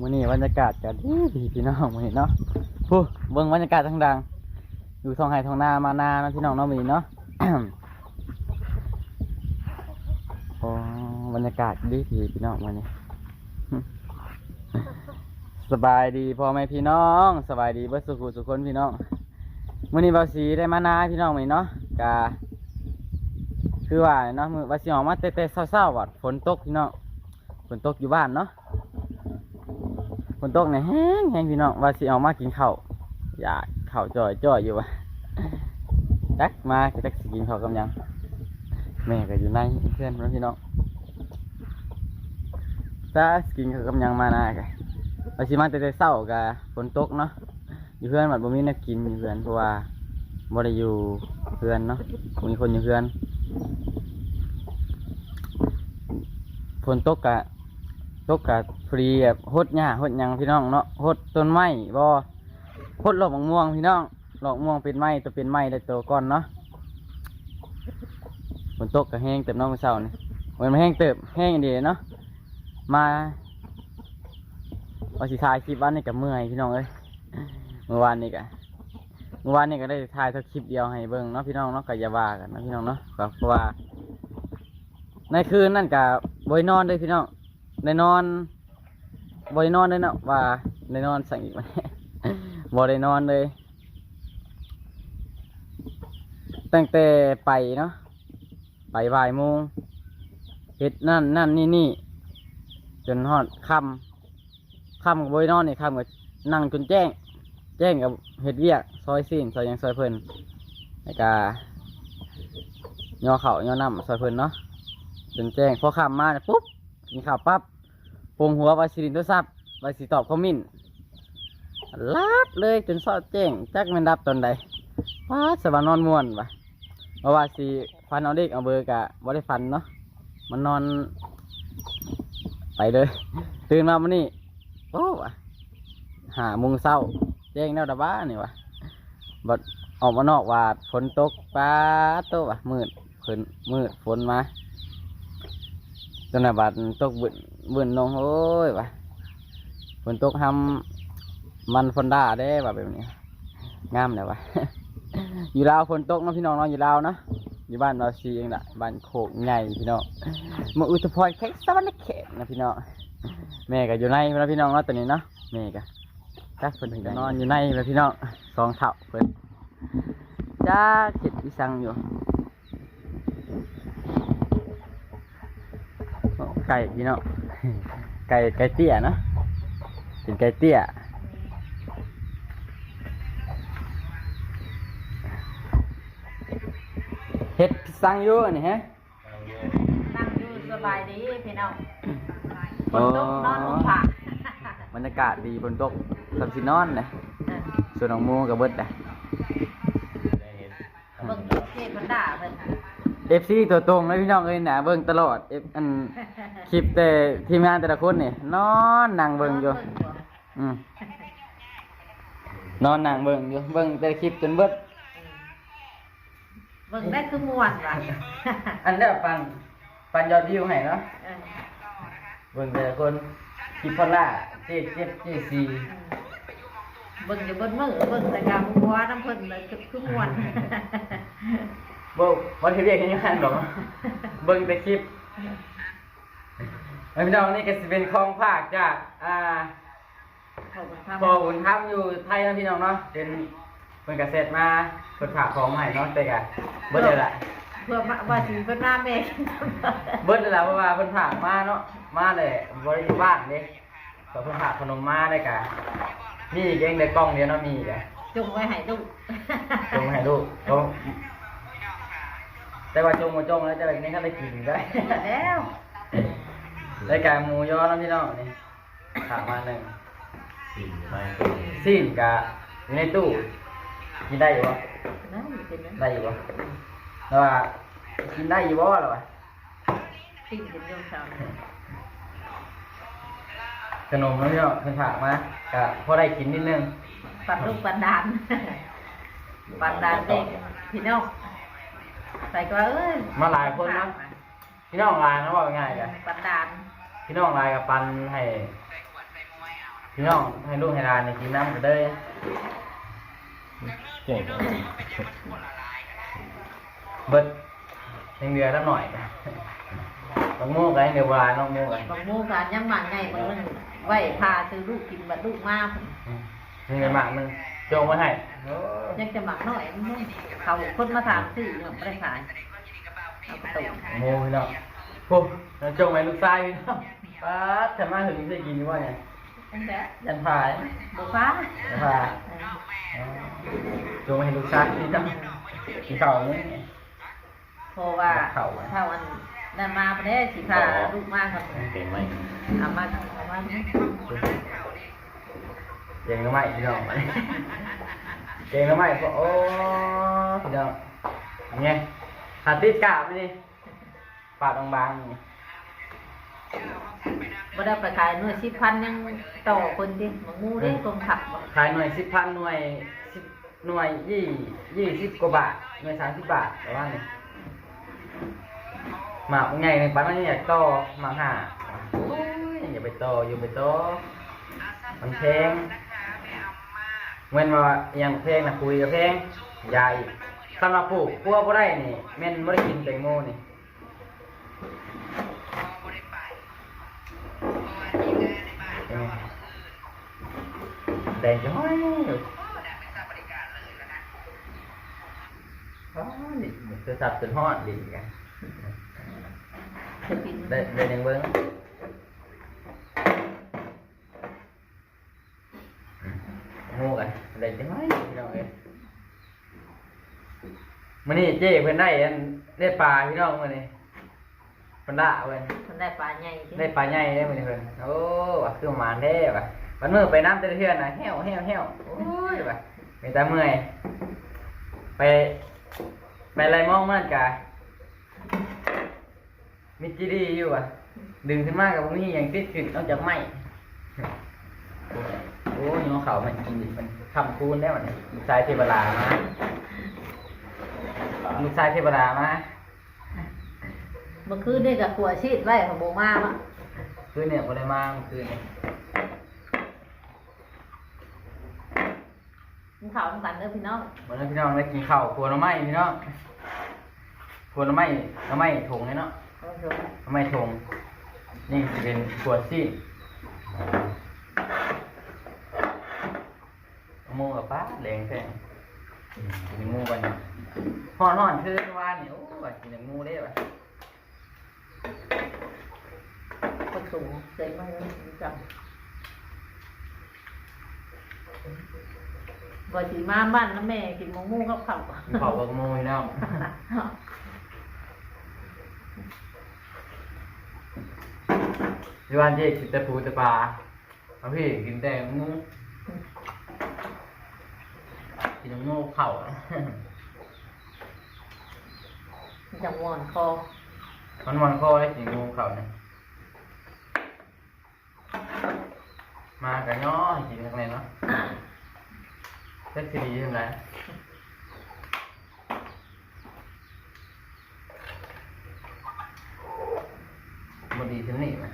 มื้อนี้บรรยากาศก็ดีดีพี่น้องมื้อนี้เนาะผู้เบิ่งบรรยากาศทางดังอยู่ท้องไร่ท้องนามานาเนาะพี่น้องเนาะมื้อนี้เนาะ โอ้บรรยากาศดีดีพี่น้องมื้อนี้ สบายดีพ่อแม่พี่น้อง สบายดีเบิดสุขุสุขคนพี่น้องมื้อนี้บ่าวสีได้มานาพี่น้องมื้อนี้เนาะกะคือว่าเนาะมื้อว่าสิออกมาแต่ๆเช้าๆว่ะฝนตกพี่น้องฝนตกอยู่บ้านเนาะ ฝนตกเนี่ยแห้งแห้งพี่น้องว่าสิออกมากินข้าวอยากข้าวจ่อยจ่อยอยู่วะจักมาก็จักสิกินข้าวกับยังแม่ก็อยู่ในเพื่อนพี่น้องถ้าสิกินข้าวกับยังมานาก็อาชิมาแต่เศร้ากะฝนตกเนาะอยู่เพื่อนมันบ่มีนักกินอยู่เพื่อนเพราะว่าบ่ได้อยู่เพื่อนเนาะมีคนอยู่เพื่อนฝนตกกะ ตกกะฟรีแบบหดหญ้าหดหยังพี่น้องเนาะหดต้นไม้บ่หดหลอกมะม่วงพี่น้องหลอกม่วงเป็นไม้ตัวเป็นไม้ได้ตัวก่อนเนาะฝนตกกะแห้งเติบน้องมื้อเช้านี่มันมาแห้งเติบแห้งดีเนาะมาว่าสิถ่ายคลิปวันนี้กับเมื่อยพี่น้องเอ้ยเมื่อวานนี้กะเมื่อวานนี้ก็ได้ถ่ายสักคลิปเดียวให้เบิ่งเนาะพี่น้องเนาะก็อย่าว่ากันนะพี่น้องเนาะก็เพราะว่า ในคืนนั่นกับบอยนอนเลยพี่น้อง ได้นอนบอยนอนเลยเนาะว่าได้นอนสั่งอีกไหมบอได้นอนเลย ตั้งแต่ไปเนาะไปบ่ายโมงเฮ็ดนั่นนั่นนี่นี่จนฮอดค่ำค่ำกับบอยนอนนี่ค่ำกับนั่งจนแจ้ง แจ้งกับเฮ็ดเวียกซอยซีนซอยยังซอยเพิ่นแล้วก็ย่อเข่าย่อน้ำซอยเพิ่นเนาะจนแจ้งพอค่ำมาเนี่ยปุ๊บ กินข้าวปั๊บปงหัวไปสิรินโทรศัพท์ไปสิตอบคอมเมินต์รับเลยจนซอดแจ้งจักแมันรับตอนใดว้าสวรรค์นอนม่วนปะเพราะว่าสิฟันเอาเด็กเอาเบอร์กะบ่ได้ฟันเนาะมันนอน ไปเลยตื่นมาวันนี้โอ้วะหามุงเศร้าแจ้งแนวดาบ้านี่วะบัดออกมานอกว่าฝนตกป้าโตวะมืดฝนมืดฝนมา จนน่ะบัดตกบึนบึนลงโอ้ยวะฝนตกทำมันฝนด่าได้แบบแบบนี้งามเลยวะอยู่ลาวฝนตกนะพี่น้องเนาะอยู่ลาวเนาะอยู่บ้านเราซีเองละบ้านโคกใหญ่พี่น้องมาอุตพรแค่สวรรค์เขตนะพี่น้องแม่ก็อยู่ในแล้วพี่น้องเนาะตัวนี้เนาะแม่ก็จักเพิ่นก็นอนอยู่ในแล้วพี่น้องสองเท่าเพิ่นจ้าเข็ดอีสังอยู่โอ้ ไก่พี่น้องไก่ไก่เตี้ยเนาะเป็นไก่เตี้ยเฮ็ดสังอยู่อันนี่ฮะนั่งอยู่สบายดีพี่น้องฝนตกนอนห่มผ้าบรรยากาศดีบนโต๊ะสำสินอนนะส่วนของหมูกับเบิดนะ เบิ่งเทพมันด่าเพิ่น เอฟซีตัวตรงเลยพี่น้องเอ้ยนะเบิ่งตลอด F อันคลิปแต่ทีมงานแต่ละคนนี่นอนนั่งเบิ่งอยู่อืมนอนนั่งเบิ่งอยู่เบิ่งแต่คลิปจนเบิดเบิ่งได้คือม่วนว่ะอันเดียวปันปันยอดวิวให้เนาะเออเบิ่งแต่ละคนคลิปพอลล่าเจ๊เจ็บเจ๊ซีเบิ่งอยู่บนมือเบิ่งแต่กำหัวน้ำเพิ่นเลยคือคือม่วน บ่บ่ได้เรียกงานหรอกเบิ่งแต่คลิปแล้วพี่น้องนี่ก็สิเป็นของภาคจากอ่าขอบคุณครับพอบุญทำอยู่ไทยนะพี่น้องเนาะเป็นเป็นกระเสร็จมาเพิ่นฝากของมาให้เนาะแต่กะเบิดเลยล่ะเพื่อมาว่าสิเพิ่นหน้าแม่เบิดเลยล่ะเพราะว่าเพิ่นฝากมาเนาะมาเลยบ่ได้อยู่บ้านเด้ก็เพิ่นฝากขนมมาได้กะมีอีกเองในกล้องเดียวเนาะมีอีกอะจงไว้ให้ลูกจงให้ลูกจง แต่ว่าจงบ่จงแล้วจะไปนี่เขาได้กินได้แล้วได้กะหมูยอเนาะพี่น้องนี่ฝากมาหนึ่งสิ่งไม่ซีนกะอยู่ในตู้กินได้อยู่บ่นั่นเป็นนั้นได้อยู่บ่แล้วว่ากินได้อยู่บ่ล่ะวะปิ้งเป็นโยมสาวขนมแล้วพี่น้องเพิ่นฝากมาก็พอได้กินนิดนึงปัดลูกปัดดานปัดดานเด็กพี่น้อง ใส่ก็ว่าเอ้ยมาหลายคนนะ พี่น้องหลายนะว่าง่ายๆกันปัดดานพี่น้องหลายกับปันให้ พี่น้องให้ลูกให้หลานในกินน้ำกันเด้อเก่งเบิดยังเดือสักหน่อยน้องโม่กันยังเดือวลาน้องโม่กันบางโมการยังหมันไงบางมันไหวพาซื้อลูกกินบัดลูกมากนี่ไงหมากมันโจงไว้ให้ยังจะหมักหน่อยมันเขาคนมาถามซื้อเนี่ยไม่ได้ขายเอาไปตุ่มโม่พี่น้องพวกน้องโจงไว้ลูกชายพี่น้องป้าดแต่มาถึงจะกินว่าไงตั้งแต่ยันพายบุฟ้ายันพายโจงไว้ให้ลูกชายนี่จ้ะกินข้าวนี่เพราะว่าเข้าอะถ้าวันนั้นมาประเทศสิพาลูกมากครับเก่งไหมเอามาเอามา เก่งหรือไม่พี่น้องเก่งหรือไม่ก็โอ้พี่น้องไงหาติดกาบนี่ปาดบางๆนี่บ่ได้ไปขายหน่วยสิบพันยังต่อคนดิมังมูได้กองขับบ่ขายหน่วยสิบพันหน่วยสิบหน่วยยี่ยี่สิบกว่าบาทหน่วยสามสิบบาทแต่ว่านี่หมากไงในปันมันอยากโตหมากห่าโอ้ยอย่าไปโตอย่าไปโตมันแพง เมื่อว่าอยังเพลงนะคุยกับเพลงยายสำหรับปลูกพวกบ่ได้นี่แม่นบ่ได้กินแตงโมนี่เอ้ยแดงจะห้อยอยู่อ๋อนี่คือสับจนฮอดดีกันจะกินได้ได้ยังเบิ้งโง่กันได้จังไหมพี่น้องเอ้ยมื้อนี้เจ้เพิ่นได้อันได้ปลาพี่น้องมื้อนี้เพิ่นด่าเพิ่นมันได้ปลาใหญ่ที่ได้ปลาใหญ่ได้มื้อนี้เพิ่นโอ้ว่าคือหมานแท้ว่ะวันมื้อไปน้ำแต่ละเทื่อน่ะแห้วแห้วแห้วโอ้ยว่ะมีแต่เมื่อยไปไปอะไรมองมันกะมีจีดีอยู่อะ ดึงขึ้นมากับมีอย่างติดขึ้นนอกจากไม้โอ้ยน้องเขามันกินดิมัน คำคูณได้หมดเนี่ยลูกชายเทวดามาลูกชายเทวดามาเมื่อคืนนี่กับขัวชีดไว้ของโบมาว่ะคืนเนี่ยวันได้มาเมื่อคืนเนี่ยมันข่าวทั้งสันเด้อพี่น้องวันนั้นพี่น้องได้กินข้าวครัวหน้ำไม้พี่น้องครัวหน้ำไม้หน้ำไม้ถงเลยเนาะเอาเถอะหน้ำไม้ถงนี่จะเป็นครัวซีดโมกับ ป้าแดงแท่งกินหมูกันเนี่ยห่อนหอนๆคือวานเนี่ยโอ้ยกินหมูได้ป่ะคนสูงเต็มมากเลยจังบ่สิมาบ้านน้ำแม่กินมงมูกับข้าวกินข้าวกับมูพี่น้องพี่วานเจ๊กินแต่ปูแต่ปลาพี่กินแต่หมู กินหมูเข่าจังหวอนคอมันมันก็ได้กินหมูเข่าเนี่ยมากันย่อให้กินข้างในเนาะเซ็กซี่ดีใช่ไหมมันดีถึงนี่ไหม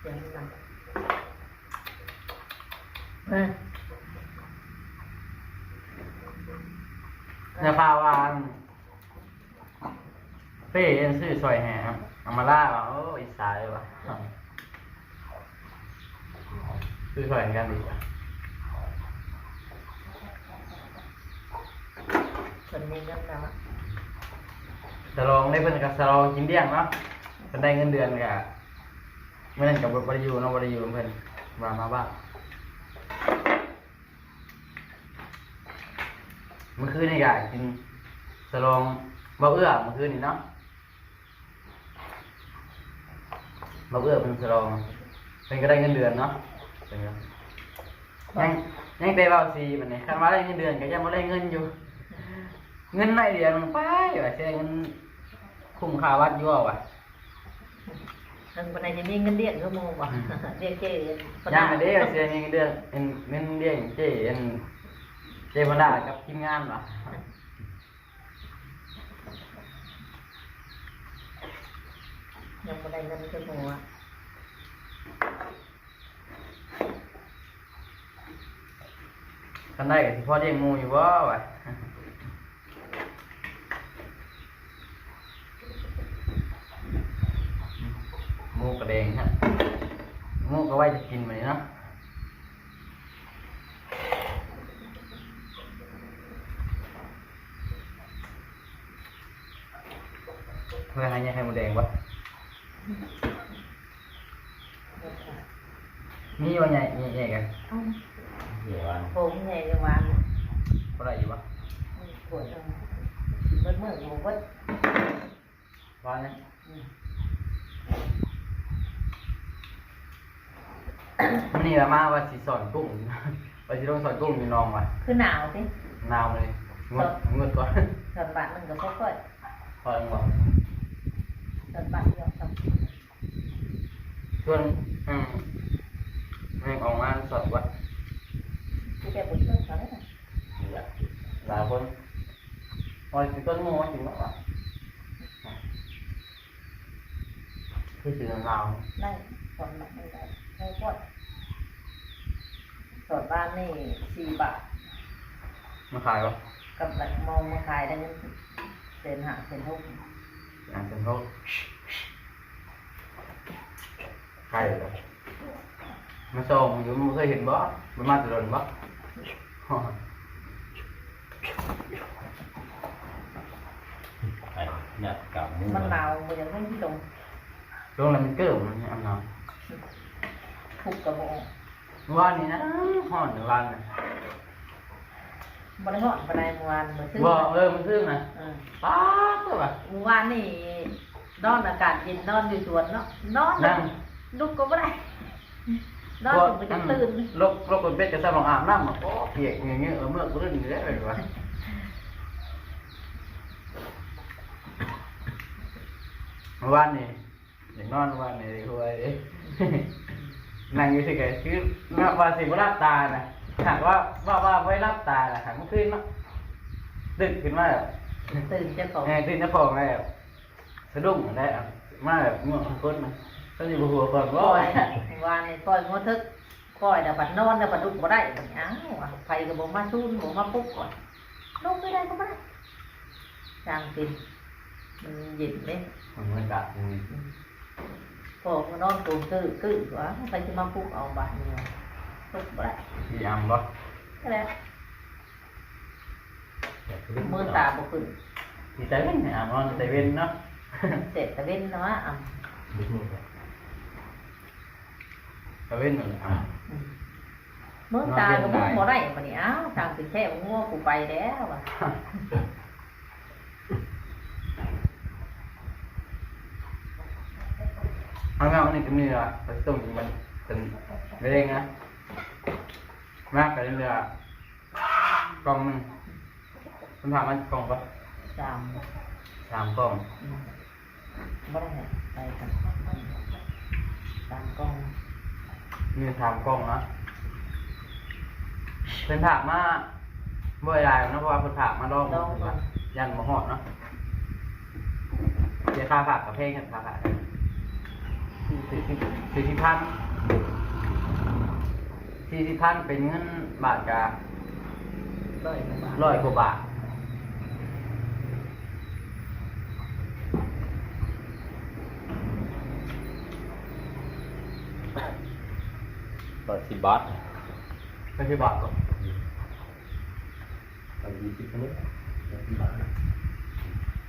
เสียงดังเออ เนี่ยพาวานเป้เอ็น ซื้อซอยแหมเอามาล่าว่าโอ้ยสายว่ะซื้อซอยแหกันดีกว่าคนนี้เงินแล้วอะสลองได้เพิ่นกับสลองกินเลี้ยงเนาะเพิ่นได้เงินเดือนกะเมื่อนั้นกับบริยูเนาะบริยูเพิ่นว่ามาบ้างเมื่อคืนนี่กะกินสลองเบาเอื้อเมื่อคืนนี่เนาะ เบาเอื้อเป็นสลองเพิ่นก็ได้เงินเดือนเนาะเป็นไงยังยังได้เบาซีมันนี่คันว่าได้เงินเดือนก็ยังบ่ได้เงินอยู่ เงินไม่เดือนมันไปว่าใช้เงินคุ้มค่าวัดอยู่เอาว่ะนั่นคนไหนจะมีเงินเดือนก็โมงว่ะเรียกเจ๊คนย่างนั้อันเด้อเสียเงินเดือนเงินเงินเดือนเจ๊เงินเจ๊พนดากับทีมงานว่ะ ยังไม่ได้เงินก็โมงอะคันได้กับที่พ่อเลี้ยงหมูอยู่บ่วะหมูกระเดงฮะหมูก็ไว้จะกินมันเนาะเพื่อให้ยังให้มูแดงวะ มีว่าใหญ่ใหญ่กันเอ้าเดี๋ยววันผมใหญ่จังหวานก็ได้อยู่วะปวดจังเบิดมืออยู่เบิดว่าเนี่ยอืมมันนี่ละมาว่าสิสอนกุ้งว่าสิต้องสอนกุ้งอยู่น้องวะคือหนาวสินาวเลยงดงดก่อนส่วนบาทมันก็ค่อยพอแล้วบอกๆ ส่วนบาทเดียวกับส่วนอืมแม่งออกมาสอนวัดที่แกบุญเพิ่มเขาได้ไหมนี่แหละหลายคนพอสิต้นโมจริงหรอวะคือสื่อลาวได้ส่วนบาทไม่ได้ไม่ค่อยส่วนบ้านนี่สี่บาทมาขายวะกับแบบมองมาขายได้เงินเศษหาเศษหกอ่า นเป็นเขาใครเหรอมาส่งอยู่มึงเคยเห็นบ่มันมาจะโดนบ่ไอ้เนี่ยกับมือมันหนาวมันยังไม่ที่ลงลงแล้วมันเกิดมันอันนั้นทุกกระโมงเมื่อวานนี้นะห่อนหนึ่งวันน่ะ บริหารบรายเมื่อวานเมื่อซื้อบอกเออมันซึ่งนะเออป๊าบเลยว่ะเมื่อวานนี่นอนอากาศเย็นนอนอยู่สวนเนาะนอนนั่งลุกก็ไม่ได้นอนถึงจะตื่นลกลกคนเป็ดกับสมองอาบน้ำอะโอ้เปียกอย่างเงี้ยเออเมื่อกูเรื่องนี้ได้เลยวะเมื่อวานนี่อย่างนอนเมื่อวานนี่คุยดินั่งอยู่ที่ไหนคือว่าสิบ่รับตานะ หากว่าว่าว่าไว้รับตานะหากเมื่อคืนเนาะดึกขึ้นมาแบบตื่นเจ้าของเออตื่นจะพองไงแบบสะดุ้งได้อะมาแบบง่วงคนมาก็อยู่บนหัวก่อนปว่าล่อยวานนี่ปล่อยงดทึกปล่อยแต่บัดนอนแต่บัดลุกบ่ได้บัดอ้าวอะไฟก็บ่มาซูนบ่มาปุ๊บก่อนลุกไม่ได้ก็ไม่ได้จางตินมันเย็นเด้มันกะพอมานอนตูมตื้อตื้อวะไปจะมาปุ๊บเอาบาดนี่ ลุกบ่ได้ที่ยำบ่ก็แล้วมือตาบ่ขึ้นที่ใจเว้นเนี่ยอะนอนใจเว้นเนาะเสร็จตะเว้นเนาะอะดึกมือครับใจเว้นเหมือนอะอืมมือตาก็บ่บ่ได้บัดนี้อ้าวทางสิแท้บ่งัวกูไปแล้วว่ะเอาเงานี่ก็มีละไปต้มมันเป็นเร่งนะ มากกันเรือกล่องหนึงคุณถามมันกล่องปะสามสามกล่องอืมบ่ได้ไปกันตามกล้องมีสามกล่องนะเป็นถามมาบ่อยลายนะเพราะว่าคนถามมาลองลองก่อนยันมาหอดเนาะเดี๋ยวค่าผักกับเพลงกันค่าผักสี่สิบสี่สิบพัน สี่สิบพันเป็นเงินบาทกับร้อยกว่าบาทร้อยกว่าบาทร้อยสิบบาทก็คือบาทก็ตอนยี่สิบคนนี้ร้อยสิบบาท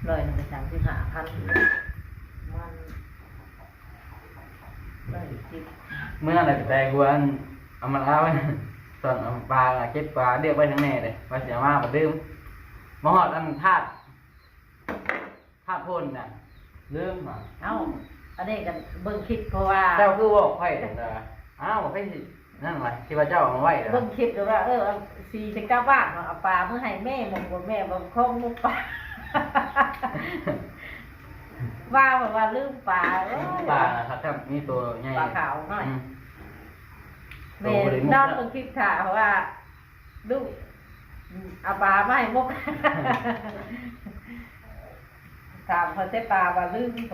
ร้อยหนึ่งสามสิบห้าพันมันร้อยสิบเมื่อไหร่แต่กวน เอามาเล่าไว้ตอนเอาปลาเก็บปลาเรียกไว้ทั้งแน่เลยว่าเสียมาบ่ลืมมาหอดอันธาตุธาตุพ่นน่ะลืมอะเอ้าอันนี้กันเบิ่งคลิปเพราะว่าเจ้าคือบอกไข่แต่อ้าวบอกให้สินั่นไงที่ว่าเจ้าเอามาไว้เหรอเบิ่งคลิปดูว่าเออสีจะกล้าบ้านเนาะเอาปลาเมื่อให้แม่หมกบ่แม่บ่คล้องมุกปลาว่าแบบว่าลืมปลาเอ้ยปลาครับถ้ามีตัวใหญ่ปลาขาวหน่อย เมนนอนมึงคิดถาวว่าดูเอาปาไม่มุกถามเขาจะปาว่าลืมโถ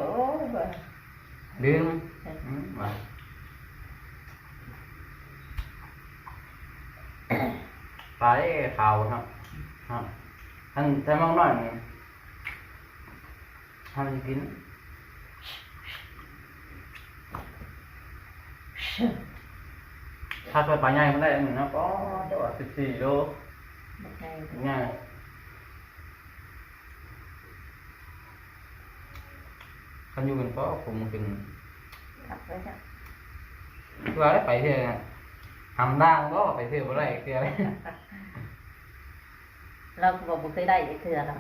ลืมปลาได้ข่าวครับท่านใช้มองหน่อยทำกิน ถ้าตัวปลาใหญ่มันได้หนึ่งนะก็ตัวสิบสี่โลบักไงง่ายคันอยู่เป็นก็คงเป็นขับไว้จ้ะว่าได้ไปเที่ยวนะทำด่างก็ไปเที่ยวอะไรเที่ยวอะไรเราก็บอกบ่เคยได้อีกเทื่อแล้ว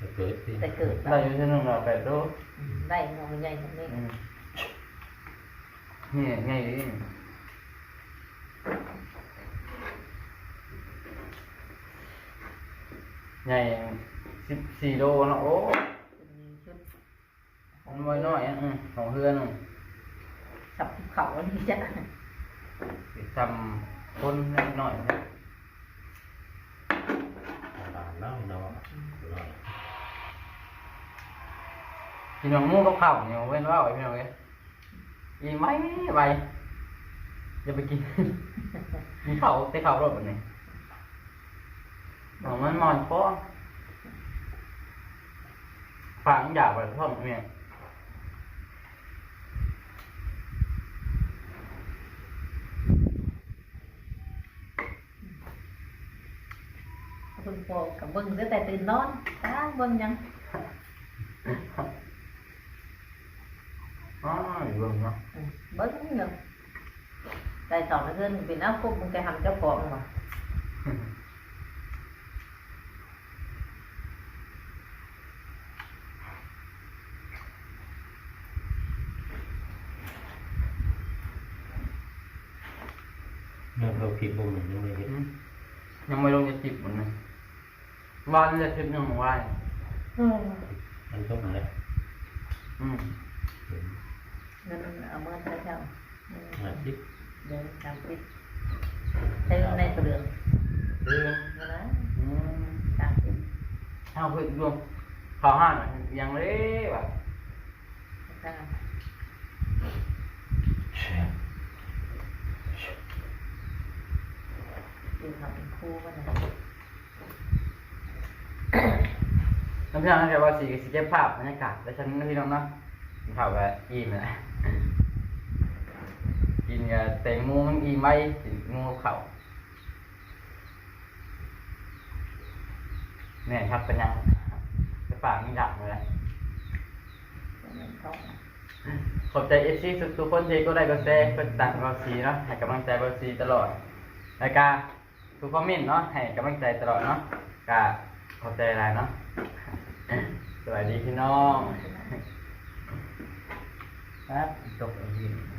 จะเกิดสิแต่เกิดได้อยู่ที่นึงเราแปดโลได้เงาใหญ่แบบนี้อืมนี่ไงดิ ใหญ่สิบสี่โลเนาะโอ้มีชุดมันไว้น้อยอะอืมของเพื่อนอืมสับเขาอันนี้จ้ะสิทำคนนิดหน่อยนะตามน้ำเนาะพี่น้องมูกับข้าวเนี่ยเว้นว่าไว้พี่น้องเอ้ยอีไหมไปอย่าไปกินมีข้าวแต่ข้าวรสแบบนี้ ของมันมอนป้อฝางอยากไปท่อมเนี่ยคุณพ่อกับเบิ้งตั้งแต่ตื่นนอนตาเบิ้งยังอ๋ออยู่เบิ่งเนาะอืมเบิ้งเนาะใจสองแล้วเพื่อนเป็นน้ำคุกมึงแกทำเจ้าของมายังเราคิดบุญยังไม่เห็น อืมยังไม่ลงจะจิบมันนะ วันจะจิบหนึ่งวันมันต้องอะไรอืมเงินเอาเมื่อเช้าเช้ามาคิดเดินตามติดใช้ในกระเดืองเรื่องนะนะอืมตามติดเอาเพื่อนรวมข้าวห้าหน่อยยังเล็กว่ะตามอยู่ทำเป็นคู่มันนะ น้ำพี่น้องนะครับว่าสีสีเก็บภาพบรรยากาศแล้วฉันพี่น้องเนาะกินข้าวกับอิ่มนะกินกับแตงโมมันอิ่มไหมกินงูเขาเนี่ยครับเป็นยังไปากนี่ดับเลยนะขอบใจเอฟซีทุกคนที่ก็ได้กดแชร์กดติดตามบอซีเนาะให้กำลังใจบอซีตลอดแล้วก็ทุกคอมเมนต์เนาะให้กำลังใจตลอดเนาะก็ ขอบใจอะไรเนาะสวัสดีพี่น้องครับจบอีกที